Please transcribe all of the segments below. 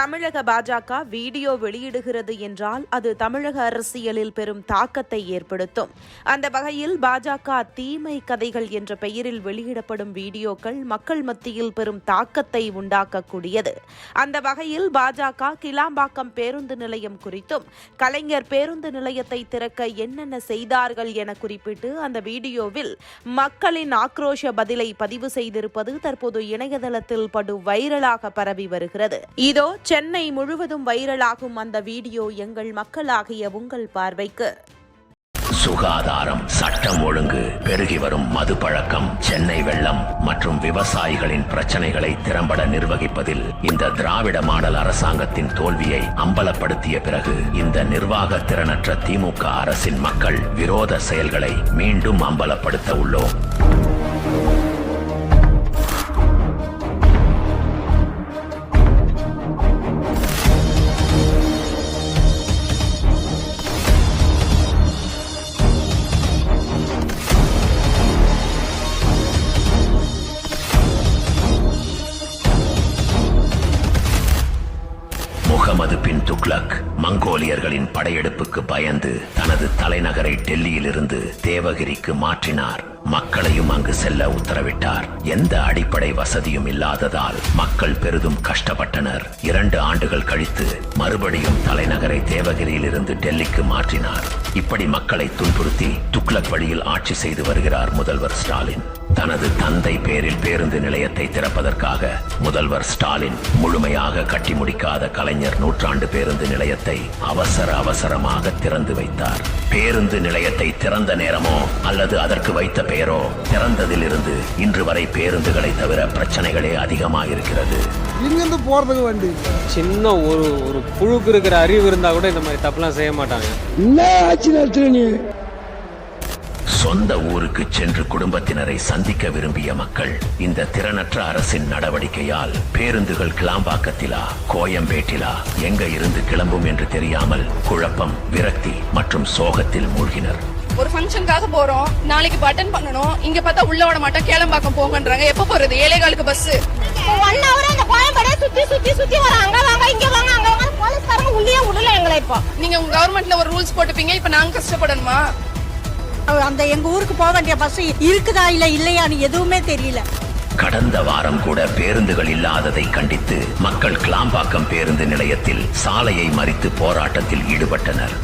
தமிழக பாஜக வீடியோ வெளியிடுகிறது என்றால் அது தமிழக அரசியலில் பெரும் தாக்கத்தை ஏற்படுத்தும். அந்த வகையில் பாஜக தீமை கதைகள் என்ற பெயரில் வெளியிடப்படும் வீடியோக்கள் மக்கள் மத்தியில் பெரும் தாக்கத்தை உண்டாக்கக்கூடியது. அந்த வகையில் பாஜக கிளாம்பாக்கம் பேருந்து நிலையம் குறித்தும் கலைஞர் பேருந்து நிலையத்தை திறக்க என்னென்ன செய்தார்கள் என குறிப்பிட்டு அந்த வீடியோவில் மக்களின் ஆக்ரோஷ பதிலை பதிவு செய்திருப்பது தற்போது இணையதளத்தில் படு வைரலாக பரவி வருகிறது. இதோ சென்னை முழுவதும் வைரலாகும் அந்த வீடியோ எங்கள் மக்களாகிய உங்கள் பார்வைக்கு. சுகாதாரம் சட்டம் ஒழுங்கு பெருகி வரும் மது பழக்கம் சென்னை வெள்ளம் மற்றும் விவசாயிகளின் பிரச்சனைகளை திறம்பட நிர்வகிப்பதில் இந்த திராவிட மாடல் அரசாங்கத்தின் தோல்வியை அம்பலப்படுத்திய பிறகு இந்த நிர்வாக திறனற்ற திமுக அரசின் மக்கள் விரோத செயல்களை மீண்டும் அம்பலப்படுத்த உள்ளோம். முகமது பின் துக்ளக் மங்கோலியர்களின் படையெடுப்புக்கு பயந்து தனது தலைநகரை டெல்லியிலிருந்து தேவகிரிக்கு மாற்றினார். மக்களையும் அங்கு செல்ல உத்தரவிட்டார். எந்த அடிப்படை வசதியும் இல்லாததால் மக்கள் பெரிதும் கஷ்டப்பட்டனர். இரண்டு ஆண்டுகள் கழித்து மறுபடியும் தலைநகரை தேவகிரியிலிருந்து டெல்லிக்கு மாற்றினார். இப்படி மக்களை துன்புறுத்தி துக்ளக் வழியில் ஆட்சி செய்து வருகிறார் முதல்வர் ஸ்டாலின். தனது தந்தை பேரில் பேருந்து நிலையத்தை திறப்பதற்காக முதல்வர் ஸ்டாலின் முழுமையாக கட்டி முடிக்காத கலைஞர் நூற்றாண்டு பேருந்து நிலையத்தை அவசர அவசரமாக திறந்து வைத்தார். பேருந்து நிலையத்தை திறந்த நேரமோ அல்லது அதற்கு வைத்த பெயரோ திறந்ததிலிருந்து இன்று வரை பேருந்துகளை தவிர பிரச்சனைகளே அதிகமாயிருக்கிறது. இங்கிருந்து போறதுக்கு வண்டி. சின்ன ஒரு ஒரு புழுக்கு இருக்கிற அறிவு இருந்தா கூட இந்த மாதிரி தப்புலாம் செய்ய மாட்டாங்க. என்ன ஆச்சு நடத்துற நீ? சொந்த ஊருக்கு சென்று குடும்பத்தினரை சந்திக்க விரும்பிய மக்கள் இந்த திறனற்ற அரசின் நடவடிக்கையால் பேருந்துகள் கிளாம்பாக்கத்திலா கோயம்பேட்டிலா எங்க இருந்து கிளம்பும் என்று தெரியாமல் குழப்பம் விரக்தி மற்றும் சோகத்தில் மூழ்கினர். ஒரு ஃபங்க்ஷனுக்காக போறோம் நாளைக்கு பட்டன் பண்ணணும் இங்க பார்த்தா உள்ள விட மாட்டோம் கேளம்பாக்கம் போங்கன்றாங்க. எப்ப போறது? ஏழைகாலுக்கு பஸ் ஒன் ஹவர் அந்த கோயம்பேடே சுத்தி சுத்தி சுத்தி வராங்க வாங்க இங்க வாங்க அங்க வாங்க. போலீஸ்காரங்க உள்ளே விடல எங்களை இப்போ. நீங்க உங்க கவர்மெண்ட்ல ஒரு ரூல்ஸ் போட்டுப்பீங்க இப்ப நாங்க கஷ்டப்படணுமா? அந்த எங்க ஊருக்கு போக வேண்டிய பஸ் இருக்குதா இல்ல இல்லையான்னு எதுவுமே தெரியல. கடந்த வாரம் கூட பேருந்துகள் இல்லாததை கண்டித்து மக்கள் கிளாம்பாக்கம் பேருந்து நிலையத்தில் சாலையை மறித்து போராட்டத்தில் ஈடுபட்டனர்.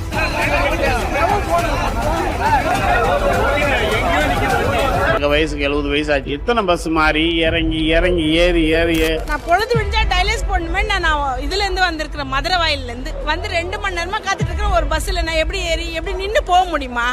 எங்க வயசுக்கு எழுபது வயசு ஆச்சு எத்தனை பஸ் மாறி இறங்கி இறங்கி ஏறி ஏறி ஏறி. நான் பொழுது விடிஞ்சா டைலஸ் போடணுமே நான் நான் இதுல இருந்து வந்திருக்கிறேன் மதுரை வாயில்ல இருந்து வந்து ரெண்டு மணி நேரமா காத்துட்டு இருக்கிறேன் ஒரு பஸ்ல நான் எப்படி ஏறி எப்படி நின்னு போக முடியுமா?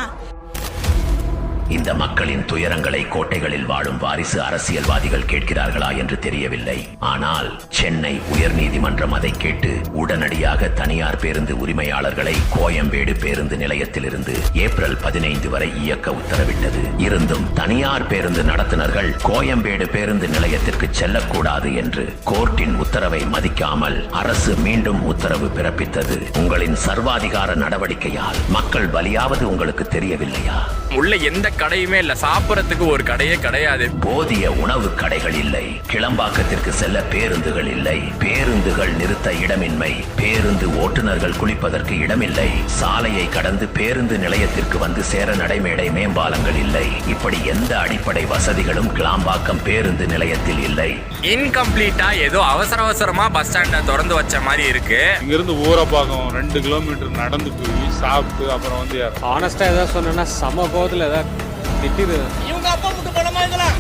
இந்த மக்களின் துயரங்களை கோட்டைகளில் வாழும் வாரிசு அரசியல்வாதிகள் கேட்கிறார்களா என்று தெரியவில்லை. ஆனால் சென்னை உயர்நீதிமன்றம் அதை கேட்டு உடனடியாக தனியார் பேருந்து உரிமையாளர்களை கோயம்பேடு பேருந்து நிலையத்திலிருந்து ஏப்ரல் பதினைந்து வரை இயக்க உத்தரவிட்டது. இருந்தும் தனியார் பேருந்து நடத்துனர்கள் கோயம்பேடு பேருந்து நிலையத்திற்கு செல்லக்கூடாது என்று கோர்ட்டின் உத்தரவை மதிக்காமல் அரசு மீண்டும் உத்தரவு பிறப்பித்தது. உங்களின் சர்வாதிகார நடவடிக்கையால் மக்கள் பலியாவது உங்களுக்கு தெரியவில்லையா? உள்ள எந்த கடையுமே இல்ல. சாப்பிடறதுக்கு ஒரு கடையே கிடையாது. போதிய உணவு கடைகள் இல்லை. கிளம்பாக்கத்திற்கு செல்ல பேருந்துகள் இல்லை. பேருந்துகள் நிறுத்த இடமின்மை. பேருந்து ஓட்டுநர்கள் குளிப்பதற்கு இடமில்லை. சாலையை கடந்து பேருந்து நிலையத்திற்கு வந்து சேர நடைமேடை மேம்பாலங்கள் இல்லை. இப்படி எந்த அடிப்படை வசதிகளும் கிளாம்பாக்கம் பேருந்து நிலையத்தில் இல்லை. இன்கம்ப்ளீட்டா ஏதோ அவசர அவசரமா பஸ் ஸ்டாண்ட திறந்து வச்ச மாதிரி இருக்கு. இங்கிருந்து ஊரப்பாக்கம் ரெண்டு கிலோமீட்டர் நடந்து போய் சாப்பிட்டு அப்புறம் வந்து. ஆனஸ்டா ஏதாவது சொன்னேன்னா சம கோவத்துல ஏதாவது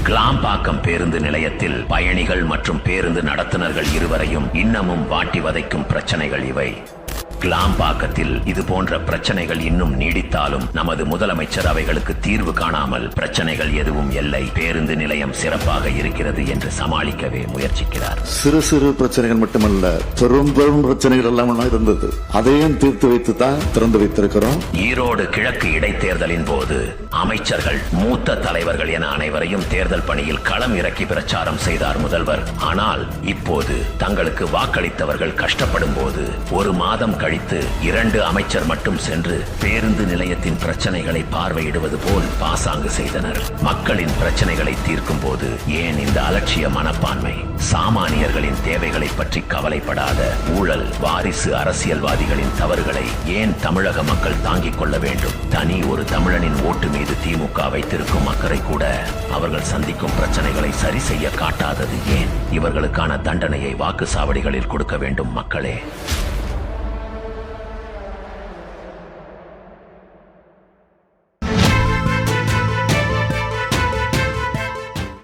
கிளாம்பாக்கம் பேருந்து நிலையத்தில் பயணிகள் மற்றும் பேருந்து நடத்துனர்கள் இருவரையும் இன்னமும் வாட்டி வதைக்கும் பிரச்சனைகள் இவை. கிளாம்பாக்கத்தில் இது போன்ற பிரச்சனைகள் இன்னும் நீடித்தாலும் நமது முதலமைச்சர் அவைகளுக்கு தீர்வு காணாமல் பிரச்சனைகள் எதுவும் இல்லை. பேருந்து நிலையம் சிறப்பாக இருக்கிறது என்று சமாளிக்கவே முயற்சிக்கிறார். சிறு சிறு பிரச்சனைகள் மட்டுமல்ல பெரும் பெரும் பிரச்சனைகள் எல்லாம் இருந்தது. அதையும் தீர்த்து வைத்து தான் திறந்து வைத்திருக்கிறோம். ஈரோடு கிழக்கு இடைத்தேர்தலின் போது அமைச்சர்கள் மூத்த தலைவர்கள் என அனைவரையும் தேர்தல் பணியில் களம் இறக்கி பிரச்சாரம் செய்தார் முதல்வர். ஆனால் இப்போது தங்களுக்கு வாக்களித்தவர்கள் கஷ்டப்படும் போது ஒரு மாதம் கழித்து கழித்து இரண்டு அமைச்சர் மட்டும் சென்று பேருந்து நிலையத்தின் பிரச்சனைகளை பார்வையிடுவது போல் பாசாங்கு செய்தனர். மக்களின் பிரச்சனைகளை தீர்க்கும் போது ஏன் இந்த அலட்சிய மனப்பான்மை? சாமானியர்களின் தேவைகளை பற்றி கவலைப்படாத ஊழல் வாரிசு அரசியல்வாதிகளின் தவறுகளை ஏன் தமிழக மக்கள் தாங்கிக் கொள்ள வேண்டும்? தனி ஒரு தமிழனின் ஓட்டு மீது திமுக வைத்திருக்கும் அக்கறை கூட அவர்கள் சந்திக்கும் பிரச்சனைகளை சரி செய்ய காட்டாதது ஏன்? இவர்களுக்கான தண்டனையை வாக்கு சாவடிகளில் கொடுக்க வேண்டும் மக்களே.